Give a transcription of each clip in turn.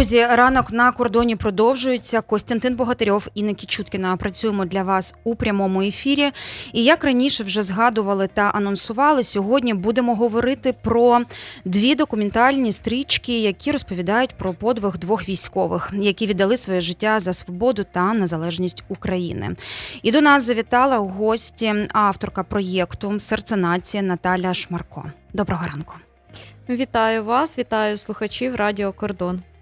Друзі, ранок на кордоні продовжується. Костянтин Богатирьов і Нікі Чуткіна працюємо для вас у прямому ефірі. І як раніше вже згадували та анонсували, сьогодні будемо говорити про дві документальні стрічки, які розповідають про подвиг двох військових, які віддали своє життя за свободу та незалежність України. І до нас завітала у гості авторка проєкту Серце нації Наталя Шмарко. Доброго ранку. Вітаю вас, вітаю слухачів Радіо Кордон.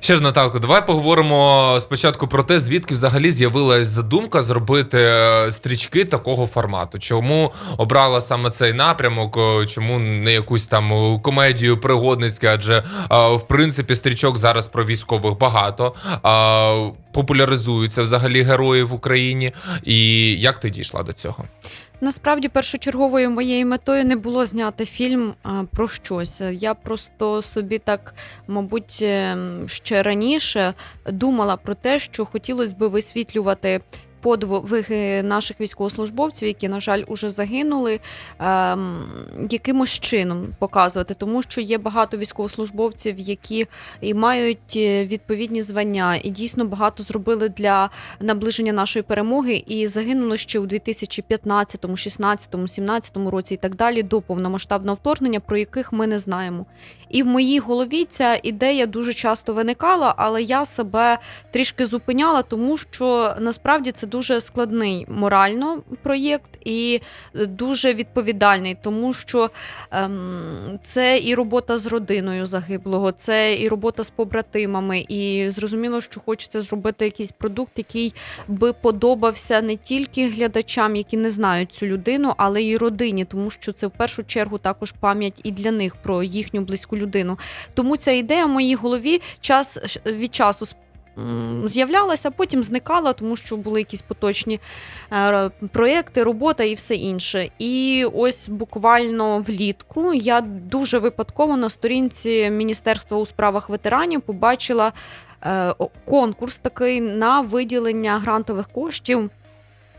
Ще ж, Наталко, давай поговоримо спочатку про те, звідки взагалі з'явилась задумка зробити е, стрічки такого формату. Чому обрала саме цей напрямок? Е, Чому не якусь там комедію пригодницьку? Адже е, в принципі стрічок зараз про військових багато. Популяризуються взагалі герої в Україні. І як ти дійшла до цього? Насправді, першочерговою моєю метою не було зняти фільм про щось. Я просто собі так, мабуть, ще раніше думала про те, що хотілося би висвітлювати. Подвиги наших військовослужбовців, які, на жаль, уже загинули, ем, якимось чином показувати, тому що є багато військовослужбовців, які і мають е, відповідні звання, і дійсно багато зробили для наближення нашої перемоги, і загинули ще у 2015, 16, 17 році і так далі до повномасштабного вторгнення, про яких ми не знаємо. І в моїй голові ця ідея дуже часто виникала, але я себе трішки зупиняла, тому що насправді це дуже складний морально проєкт і дуже відповідальний, тому що ем, це і робота з родиною загиблого, це і робота з побратимами. І зрозуміло, що хочеться зробити якийсь продукт, який би подобався не тільки глядачам, які не знають цю людину, але й родині, тому що це в першу чергу також пам'ять і для них про їхню близьку людину. Тому ця ідея в моїй голові час від часу з'являлася, потім зникала, тому що були якісь поточні е, проекти, робота і все інше. І ось буквально влітку я дуже випадково на сторінці Міністерства у справах ветеранів побачила е, конкурс такий на виділення грантових коштів.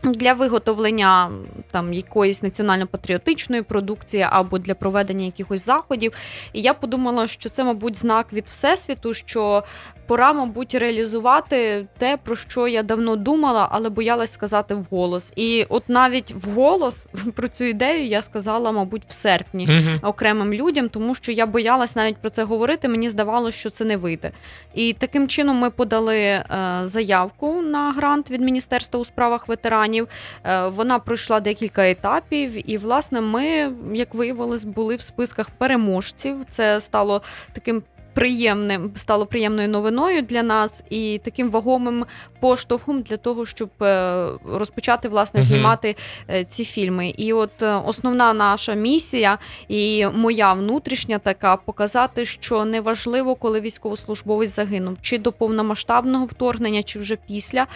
Для виготовлення там якоїсь національно-патріотичної продукції або для проведення якихось заходів. І я подумала, що це, мабуть, знак від Всесвіту, що пора, мабуть, реалізувати те, про що я давно думала, але боялась сказати вголос. І от навіть вголос про цю ідею я сказала, мабуть, в серпні Мгм. окремим людям, тому що я боялась навіть про це говорити. Мені здавалося, що це не вийде. І таким чином ми подали е, заявку на грант від Міністерства у справах ветеранів. Е, вона пройшла декілька етапів, і власне ми, як виявилось, були в списках переможців. Це стало таким. Приємним стало приємною новиною для нас і таким вагомим поштовхом для того, щоб е, розпочати власне знімати е, ці фільми. І от основна наша місія і моя внутрішня така показати, що неважливо, коли військовослужбовець загинув, чи до повномасштабного вторгнення, чи вже після,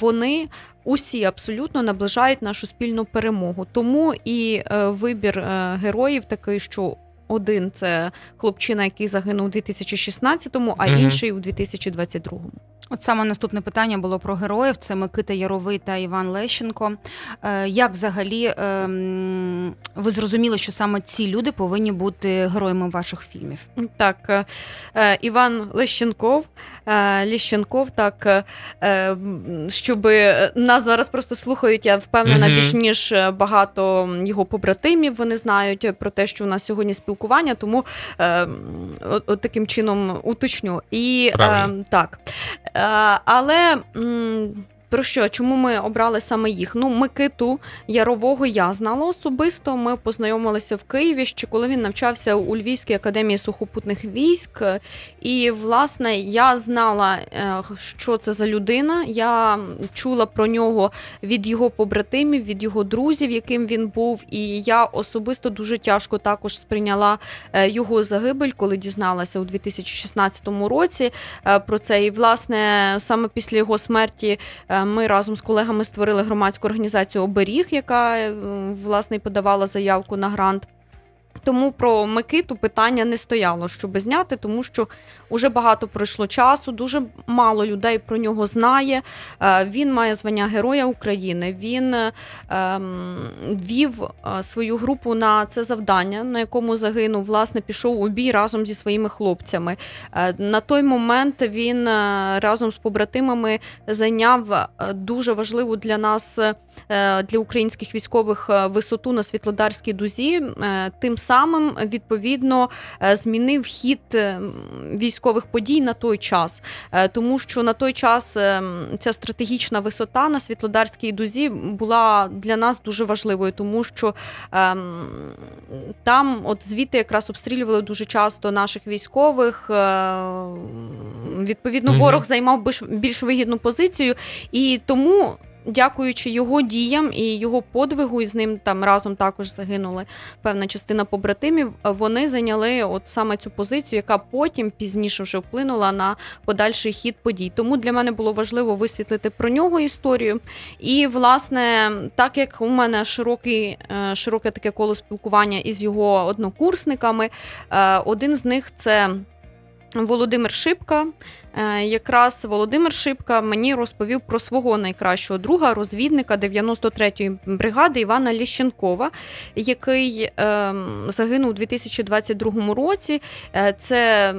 вони. Усі абсолютно наближають нашу спільну перемогу. Тому і е, вибір е, героїв такий, що один це хлопчина, який загинув у 2016-му, а Мгм. інший у 2022-му. От саме наступне питання було про героїв: це Микита Яровий та Іван Лещенко. Е, Як взагалі ем, ви зрозуміли, що саме ці люди повинні бути героями ваших фільмів? Так, е, е, Іван Лещенков, Лещенков, так, щоб нас зараз просто слухають, я впевнена, Мгм. більш ніж багато його побратимів. Вони знають про те, що у нас сьогодні спілкування, тому е, от, от таким чином уточню. І е, так. Е, але. м, Про що? Чому ми обрали саме їх? Ну, Микиту Ярового я знала особисто. Ми познайомилися в Києві ще коли він навчався у Львівській академії сухопутних військ. І, власне, я знала, е, що це за людина. Я чула про нього від його побратимів, від його друзів, яким він був. І я особисто дуже тяжко також сприйняла е, його загибель, коли дізналася у 2016 році е, про це. І, власне, саме після його смерті ми разом з колегами створили громадську організацію Оберіг, яка е, власне подавала заявку на грант. Тому про Микиту питання не стояло, щоб зняти, тому що вже багато пройшло часу, дуже мало людей про нього знає. Е, Він має звання Героя України. Він ем, вів е, свою групу на це завдання, на якому загинув. Власне, пішов у бій разом зі своїми хлопцями. Е, На той момент він разом з побратимами зайняв дуже важливу для нас, для українських військових, висоту на Світлодарській дузі. Тим самим, відповідно, змінив хід е, військових подій на той час, Е, тому що на той час е, ця стратегічна висота на Світлодарській дузі була для нас дуже важливою, тому що ем, там, от звідти якраз обстрілювали дуже часто наших військових. Е, відповідно, ворог займав більш вигідну позицію, і тому. Дякуючи його діям і його подвигу, і з ним там разом також загинули певна частина побратимів. Вони зайняли от саме цю позицію, яка потім пізніше вже вплинула на подальший хід подій. Тому для мене було важливо висвітлити про нього історію. І власне, так як у мене широкий, е, широке таке коло спілкування із його однокурсниками, е, один з них це. Володимир Шипка, Е, якраз Володимир Шипка мені розповів про свого найкращого друга, розвідника 93-ї бригади Івана Ліщенкова, який ем, загинув у 2022 році. Е, Це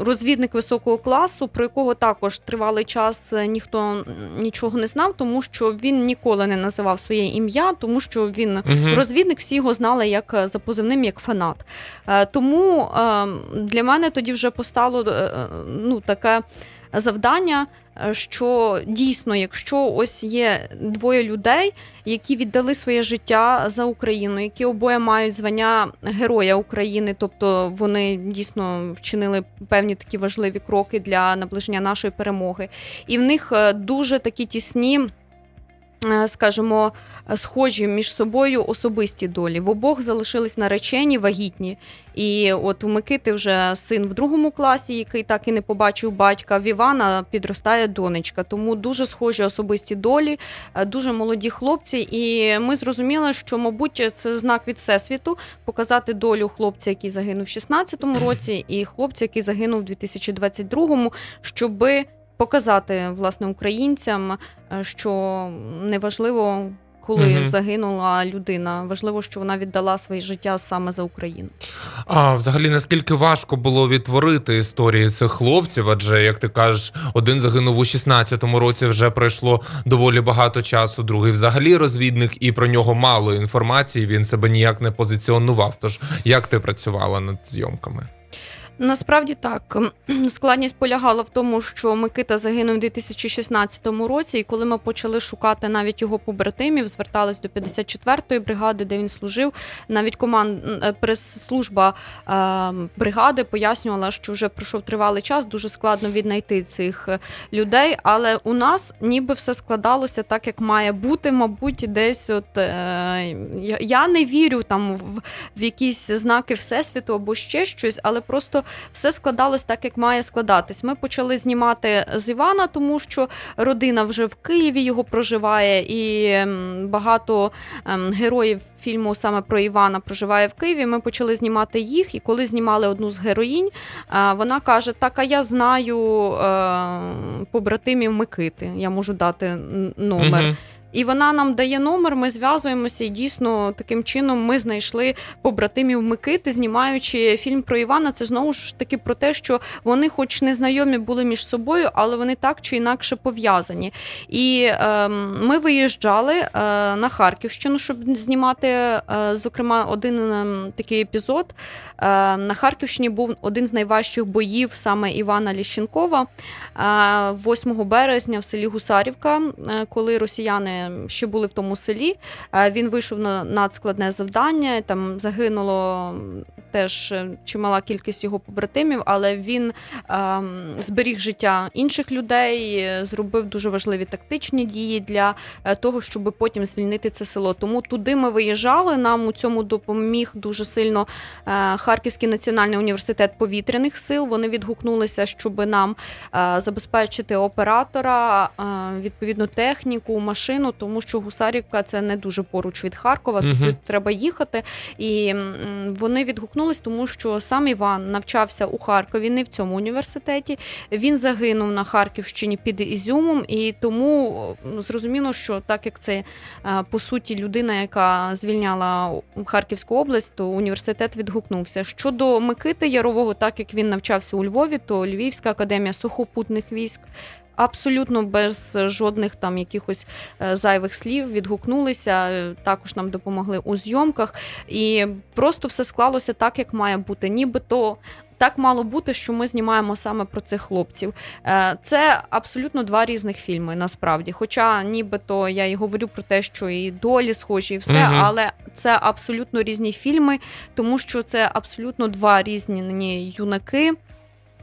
розвідник високого класу, про якого також тривалий час е, ніхто нічого не знав, тому що він ніколи не називав своє ім'я, тому що він Мгм. розвідник, всі його знали як за позивним, як фанат. Тому е, для мене тоді вже постало е, е, ну, таке завдання, е, що дійсно, якщо ось є двоє людей, які віддали своє життя за Україну, які обоє мають звання Героя України, тобто вони дійсно вчинили певні такі важливі кроки для наближення нашої перемоги, і в них дуже такі тісні. Е, Скажімо, схожі між собою особисті долі. В обох залишились наречені, вагітні. І от у Микити вже син в другому класі, який так і не побачив батька. В Івана підростає донечка. Тому дуже схожі особисті долі, е, дуже молоді хлопці. І ми зрозуміли, що, мабуть, це знак від всесвіту показати долю хлопця, який загинув в 16-му році, і хлопця, який загинув в 2022-му, щоби показати власне українцям, е, що неважливо. Коли Мгм. загинула людина, важливо, що вона віддала своє життя саме за Україну. А взагалі наскільки важко було відтворити історії цих хлопців? Адже як ти кажеш, один загинув у 16-му році, вже пройшло доволі багато часу. Другий взагалі розвідник, і про нього мало інформації. Він себе ніяк не позиціонував. Тож як ти працювала над зйомками? Насправді так складність полягала в тому, що Микита загинув у 2016 році, і коли ми почали шукати навіть його побратимів, звертались до 54-ї бригади, де він служив. Навіть команд е, прес-служба е, бригади пояснювала, що вже пройшов тривалий час, дуже складно віднайти цих е, людей. Але у нас ніби все складалося так, як має бути. Мабуть, десь от я- не вірю там в якісь знаки всесвіту або ще щось, але просто все складалось так, як має складатись. Ми почали знімати з Івана, тому що родина вже в Києві його проживає, і багато ем, героїв фільму саме про Івана проживає в Києві. Ми почали знімати їх, і коли знімали одну з героїнь, е, вона каже: Так, а я знаю е, побратимів Микити. Я можу дати номер. Мгм. І вона нам дає номер, ми зв'язуємося, і дійсно таким чином ми знайшли побратимів Микити, знімаючи фільм про Івана. Це знову ж таки про те, що вони, хоч не знайомі були між собою, але вони так чи інакше пов'язані. І ем, ми виїжджали е, на Харківщину, щоб знімати, е, зокрема, один ем, такий епізод. Е, на Харківщині був один з найважчих боїв саме Івана Ліщенкова. Е, 8 березня в селі Гусарівка, е, коли росіяни ще були в тому селі, е, він вийшов на надскладне завдання. Там загинуло теж е, чимала кількість його побратимів, але він ем, зберіг життя інших людей, е, зробив дуже важливі тактичні дії для е, того, щоб потім звільнити це село. Тому туди ми виїжджали. Нам у цьому допоміг дуже сильно е, Харківський національний університет повітряних сил. Вони відгукнулися, щоб нам е, забезпечити оператора, е, відповідну техніку, машину, тому що Гусарівка це не дуже поруч від Харкова. Мгм. Тут треба їхати. І вони відгукнулись, тому що сам Іван навчався у Харкові, не в цьому університеті. Він загинув на Харківщині під Ізюмом, і тому зрозуміло, що так як це е, по суті людина, яка звільняла Харківську область, то університет відгукнувся. Щодо Микити Ярового, так як він навчався у Львові, то Львівська академія сухопутних військ. Абсолютно без жодних там якихось е, зайвих слів відгукнулися. е, Також нам допомогли у зйомках, і просто все склалося так, як має бути. Нібито так мало бути, що ми знімаємо саме про цих хлопців. Е, Це абсолютно два різних фільми, насправді. Хоча, нібито я і говорю про те, що і долі схожі, і все, Мгм. але це абсолютно різні фільми, тому що це абсолютно два різні юнаки.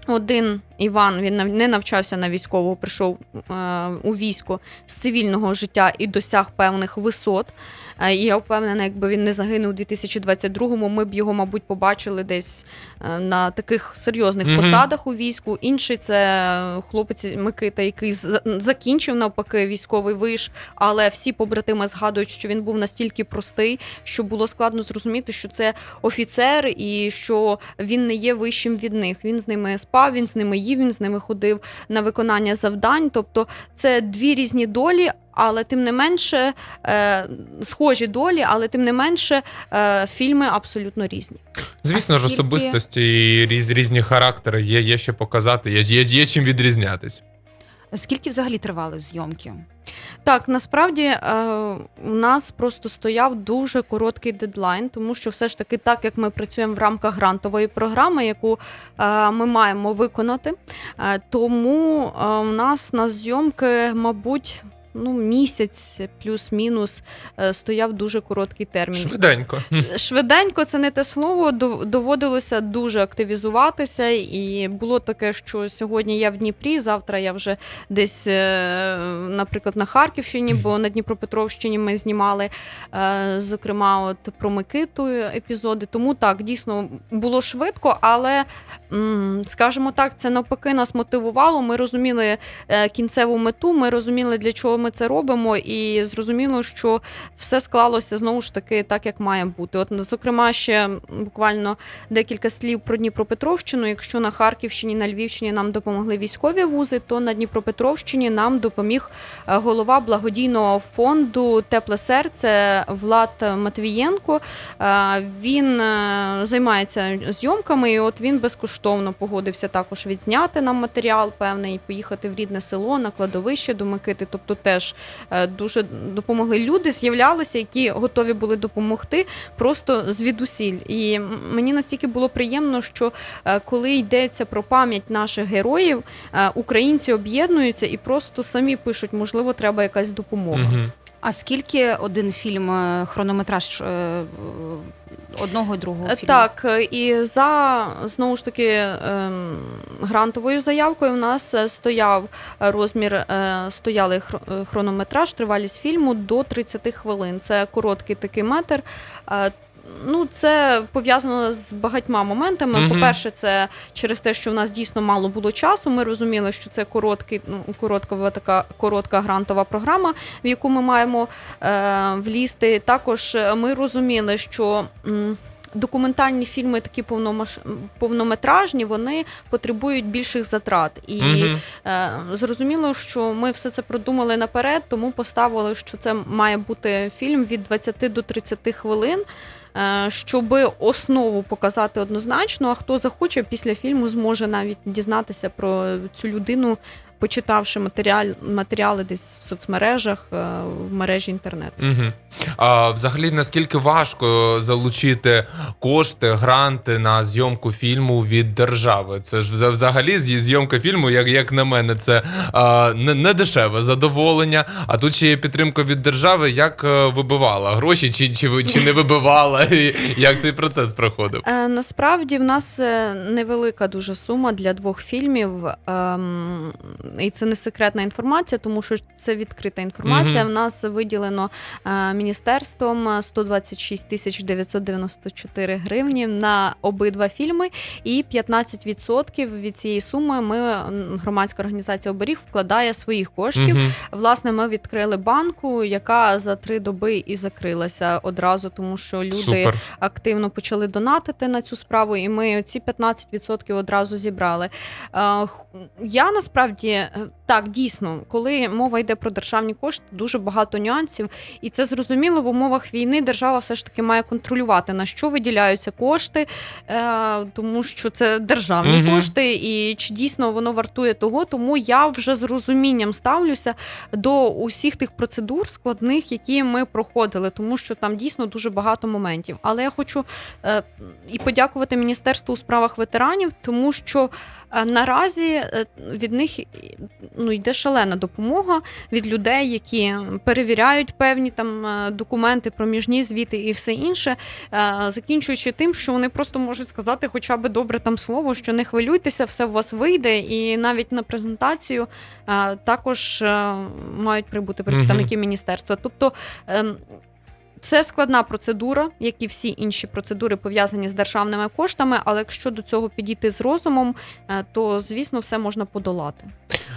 Один Іван він не навчався на військового, прийшов е, у військо з цивільного життя і досяг певних висот. Е, і я впевнена, якби він не загинув у 2022-му, ми б його, мабуть, побачили десь е, на таких серйозних Мгм. посадах у війську. Інший це хлопець Микита, який закінчив навпаки військовий виш, але всі побратими згадують, що він був настільки простий, що було складно зрозуміти, що це офіцер і що він не є вищим від них. Він з ними спав, він з ними їв, він з ними ходив на виконання завдань. Тобто це дві різні долі. Але тим не менше е, схожі долі, але тим не менше е, фільми абсолютно різні. Звісно ж, особистості і різ, різні характери є, є що показати, є, є, є чим відрізнятись. Скільки взагалі тривали зйомки? Так, насправді е, у нас просто стояв дуже короткий дедлайн, тому що все ж таки, так як ми працюємо в рамках грантової програми, яку е, ми маємо виконати, е, тому е, у нас на зйомки, мабуть. Ну, місяць плюс-мінус е, стояв дуже короткий термін. Швиденько. Швиденько це не те слово. Доводилося дуже активізуватися, і було таке, що сьогодні я в Дніпрі, завтра я вже десь, е, наприклад, на Харківщині, бо на Дніпропетровщині ми знімали, е, зокрема, от про Микиту епізоди. Тому так, дійсно було швидко, але скажімо так, це навпаки нас мотивувало. Ми розуміли кінцеву мету, ми розуміли, для чого ми це робимо, і зрозуміло, що все склалося знову ж таки так, як має бути. От, зокрема, ще буквально декілька слів про Дніпропетровщину. Якщо на Харківщині, на Львівщині нам допомогли військові вузи, то на Дніпропетровщині нам допоміг е, голова благодійного фонду Тепле серце Влад Матвієнко. Е, Він е, займається зйомками, і от він безкоштовно погодився також відзняти нам матеріал певний, поїхати в рідне село на кладовище до Микити. Тобто теж е, дуже допомогли люди, з'являлися, які готові були допомогти просто звідусіль. І мені настільки було приємно, що е, коли йдеться про пам'ять наших героїв, е, українці об'єднуються і просто самі пишуть, можливо, треба якась допомога. Мгм. А скільки один фільм е, хронометраж е, одного і другого Е, фільму? Так, і за знову ж таки ем, грантовою заявкою в нас стояв розмір, стояли хро- хронометраж, тривалість фільму до 30 хвилин. Це короткий такий метр. Ну, це пов'язано з багатьма моментами. Мгм. По-перше, це через те, що в нас дійсно мало було часу. Ми розуміли, що це короткий, ну, коротка така коротка грантова програма, в яку ми маємо е, влізти. Також е, ми розуміли, що. м, Документальні фільми, такі повномаш... повнометражні, вони потребують більших затрат. І Мгм. е, зрозуміло, що ми все це продумали наперед, тому поставили, що це має бути фільм від 20 до 30 хвилин. е, Щоб основу показати однозначно, а хто захоче після фільму зможе навіть дізнатися про цю людину почитавши матеріал, матеріали десь в соцмережах, е, в мережі інтернет. Угу. А взагалі, наскільки важко залучити кошти, гранти на зйомку фільму від держави? Це ж вза- взагалі зйомка фільму, як, як на мене, це а, не, не дешеве задоволення. А тут ще є підтримка від держави. Як е, вибивала гроші, чи, чи, чи не вибивала? І Як цей процес проходив? Е, насправді в нас невелика дуже сума для двох фільмів, ем, і це не секретна інформація, тому що це відкрита інформація. В нас виділено е, міністерством 126 тисяч 994 гривні на обидва фільми, і 15% від цієї суми ми громадська організація оберіг вкладає своїх коштів. Мгм. Власне, ми відкрили банку, яка за три доби і закрилася одразу, тому що люди Супер. активно почали донатити на цю справу, і ми ці 15% одразу зібрали. Е, Я насправді е, так дійсно, коли мова йде про державні кошти, дуже багато нюансів, і це зрозуміло в умовах війни. Держава все ж таки має контролювати на що виділяються кошти, е, тому що це державні Мгм. кошти, і чи дійсно воно вартує того. Тому я вже з розумінням ставлюся до усіх тих процедур складних, які ми проходили, тому що там дійсно дуже багато моментів. Але я хочу е, і подякувати Міністерству у справах ветеранів, тому що е, наразі е, від них е, ну, йде шалена допомога від людей, які перевіряють певні там е, документи, проміжні звіти і все інше, е, закінчуючи тим, що вони просто можуть сказати хоча б добре там слово, що не хвилюйтеся, все у вас вийде, і навіть на презентацію е, також мають прибути представники міністерства. Тобто. Це складна процедура, як і всі інші процедури пов'язані з державними коштами. Але якщо до цього підійти з розумом, е, то звісно все можна подолати.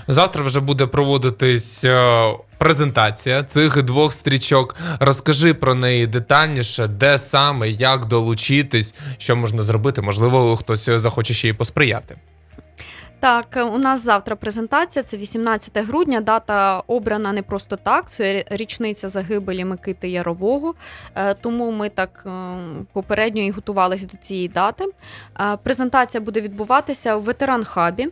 Завтра вже буде проводитись е, презентація цих двох стрічок. Розкажи про неї детальніше, де саме, як долучитись, що можна зробити. Можливо, хтось захоче ще й посприяти. Так, е, у нас завтра презентація. Це 18 грудня. Дата обрана не просто так. Це річниця загибелі Микити Ярового. Е, Тому ми так е, попередньо і готувалися до цієї дати. Презентація буде відбуватися в ветеран-хабі.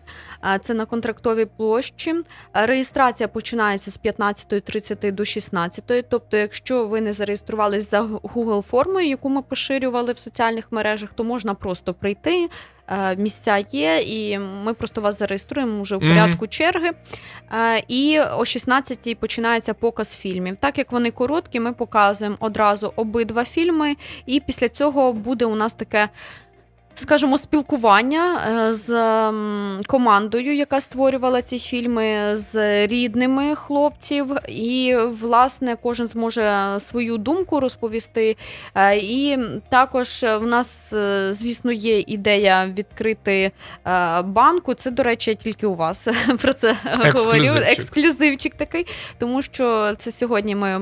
Це на контрактовій площі. Реєстрація починається з 15.30 до 16. Тобто, якщо ви не зареєструвались за Google формою, яку ми поширювали в соціальних мережах, то можна просто прийти. Е, Місця є, і ми просто вас зареєструємо вже в порядку черги. Е, І о 16-й починається показ фільмів. Так як вони короткі, ми показуємо одразу обидва фільми, і після цього буде у нас таке. Скажімо, спілкування е, з командою, яка створювала ці фільми, з рідними хлопців, і власне кожен зможе свою думку розповісти. Е, І також в нас, е, звісно, є ідея відкрити банку. Це, до речі, я тільки у вас про це говорю. Ексклюзивчик. Такий, тому що це сьогодні ми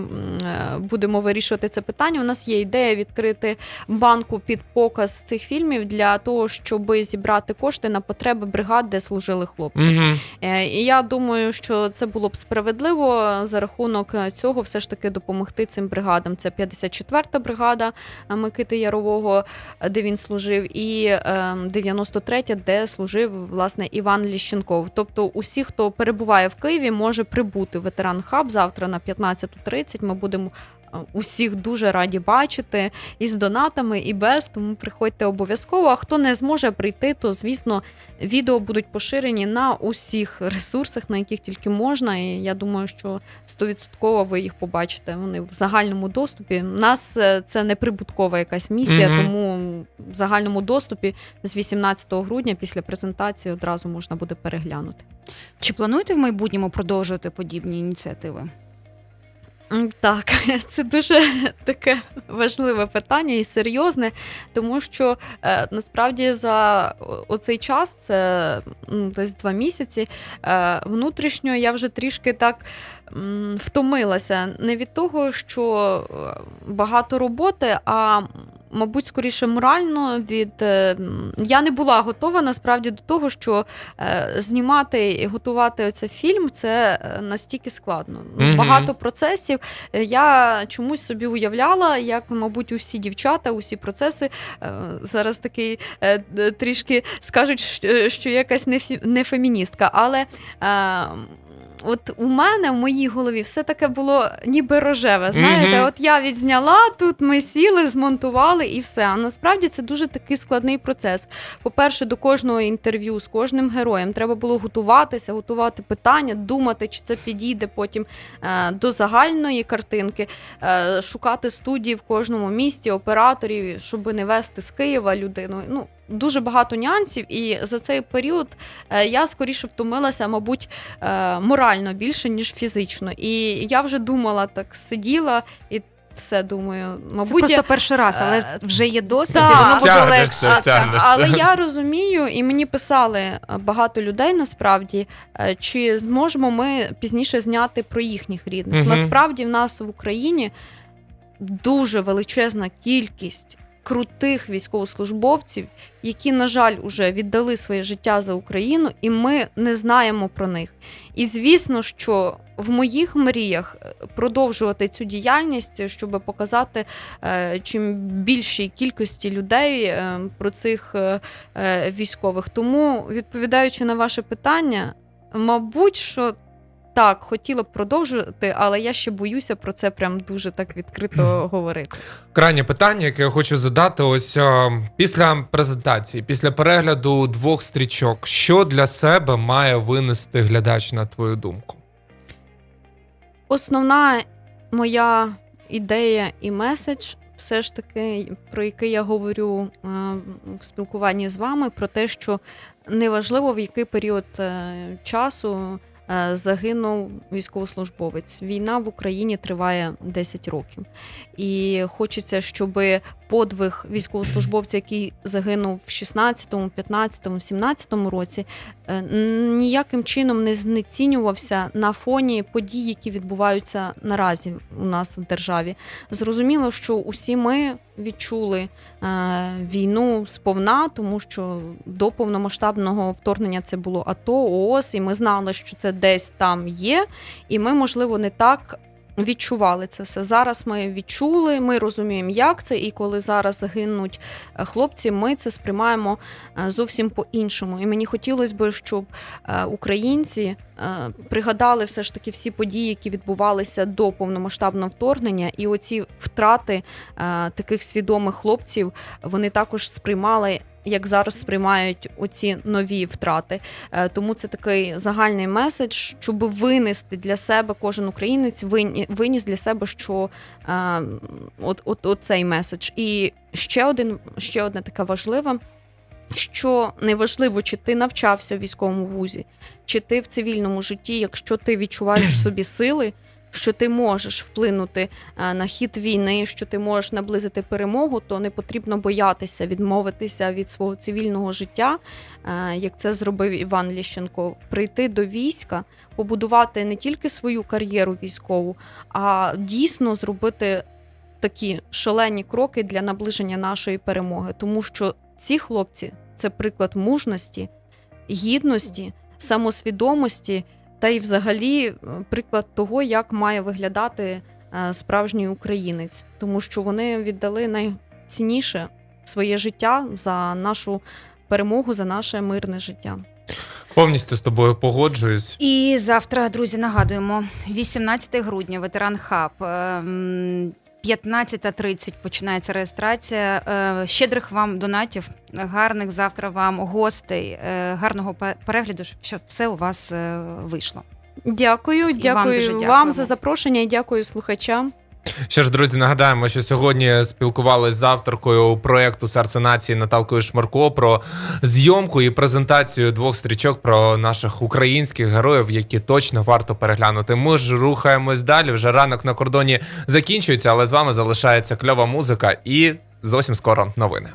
будемо вирішувати це питання. У нас є ідея відкрити банку під показ цих фільмів для того, щоб зібрати кошти на потреби бригад, де служили хлопці. Угу. І я думаю, що це було б справедливо за рахунок е, цього, все ж таки допомогти цим бригадам. Це 54-та бригада е, Микити Ярового, де він служив, і е, 93-я, де служив власне Іван Ліщенков. Тобто, усі, хто перебуває в Києві, може прибути в ветеран хаб завтра на 15.30. Ми будемо. Усіх дуже раді бачити і з донатами, і без, тому приходьте обов'язково. А хто не зможе прийти, то звісно відео будуть поширені на усіх ресурсах, на яких тільки можна. І я думаю, що 100% ви їх побачите. Вони в загальному доступі. У нас е, це не прибуткова якась місія, Мгм. тому в загальному доступі з 18 грудня після презентації одразу можна буде переглянути. Чи плануєте в майбутньому продовжувати подібні ініціативи? Так, це дуже таке важливе питання і серйозне, тому що е, насправді за оцей час, це десь два місяці, е, внутрішньо я вже трішки так втомилася не від того, що е, багато роботи, а мабуть, скоріше морально від е, я не була готова насправді до того, що е, знімати і готувати оце фільм це настільки складно. Мгм. Багато процесів. Я чомусь собі уявляла, як, мабуть, усі дівчата, усі процеси зараз такий трішки скажуть, що- що я якась не феміністка, але. От у мене в моїй голові все таке було ніби рожеве. Знаєте, Мгм. от я відзняла, тут ми сіли, змонтували і все. А насправді це дуже такий складний процес. По-перше, до кожного інтерв'ю з кожним героєм треба було готуватися, готувати питання, думати, чи це підійде потім е, до загальної картинки, е, шукати студії в кожному місті, операторів, щоб не вести з Києва людину. Ну, дуже багато нюансів, і за цей період е, я скоріше втомилася, мабуть, е, морально більше, ніж фізично. І я вже думала, так сиділа і все думаю, Це мабуть, просто я- перший раз, але Е, вже є досвід, так. і воно буде Тягнешся, легше. тягнешся. але я розумію, і мені писали багато людей насправді, чи зможемо ми пізніше зняти про їхніх рідних. Мгм. Насправді, в нас в Україні дуже величезна кількість крутих військовослужбовців, які, на жаль, уже віддали своє життя за Україну, і ми не знаємо про них. І звісно, що в моїх мріях е, продовжувати цю діяльність, щоб показати е, чим більшій кількості людей е, про цих військових. Тому, відповідаючи на ваше питання, мабуть, що. Так, хотіла б продовжувати, але я ще боюся про це прям дуже так відкрито говорити. Крайнє питання, яке я хочу задати: ось е, після презентації, після перегляду двох стрічок, що для себе має винести глядач на твою думку? Основна моя ідея і меседж, все ж таки, про який я говорю е, в спілкуванні з вами, про те, що неважливо в який період е, часу загинув військовослужбовець. Війна в Україні триває 10 років. І хочеться, щоб подвиг військовослужбовця, який загинув в 16-му, 15-му, 17-му році, е, ніяким чином не знецінювався на фоні подій, які відбуваються наразі у нас в державі. Зрозуміло, що усі ми відчули е, війну сповна, тому що до повномасштабного вторгнення це було АТО, ООС, і ми знали, що це десь там є, і ми, можливо, не так. Відчували це все. Зараз ми відчули, ми розуміємо, як це, і коли зараз гинуть е, хлопці, ми це сприймаємо е, зовсім по-іншому. І мені хотілося б, щоб е, українці пригадали все ж таки всі події, які відбувалися до повномасштабного вторгнення, і оці втрати таких свідомих хлопців вони також сприймали. Як зараз сприймають оці нові втрати, Е, тому це такий загальний меседж, щоб винести для себе кожен українець виніс для себе, що е, от, от, от цей меседж. І ще один, ще одне таке важливе, що неважливо, чи ти навчався в військовому вузі, чи ти в цивільному житті, якщо ти відчуваєш в собі сили, що ти можеш вплинути е, на хід війни, що ти можеш наблизити перемогу, то не потрібно боятися відмовитися від свого цивільного життя, е, як це зробив Іван Ліщенко, прийти до війська, побудувати не тільки свою кар'єру військову, а дійсно зробити такі шалені кроки для наближення нашої перемоги, тому що ці хлопці це приклад мужності, гідності, самосвідомості та й взагалі е, приклад того, як має виглядати е, справжній українець, тому що вони віддали найцінніше своє життя за нашу перемогу, за наше мирне життя. Повністю з тобою погоджуюсь. І завтра, друзі, нагадуємо, 18 грудня, ветеран хаб. Ем, 15.30 починається реєстрація. Е, Щедрих вам донатів, гарних завтра вам гостей, е, гарного перегляду, щоб все у вас е, вийшло. Дякую, вам дякую дуже вам, за запрошення і дякую слухачам. Що ж, друзі, нагадаємо, що сьогодні спілкувалися з авторкою проєкту Серце нації Наталкою Шмарко про зйомку і презентацію двох стрічок про наших українських героїв, які точно варто переглянути. Ми ж рухаємось далі. Вже ранок на кордоні закінчується, але з вами залишається кльова музика і зовсім скоро новини.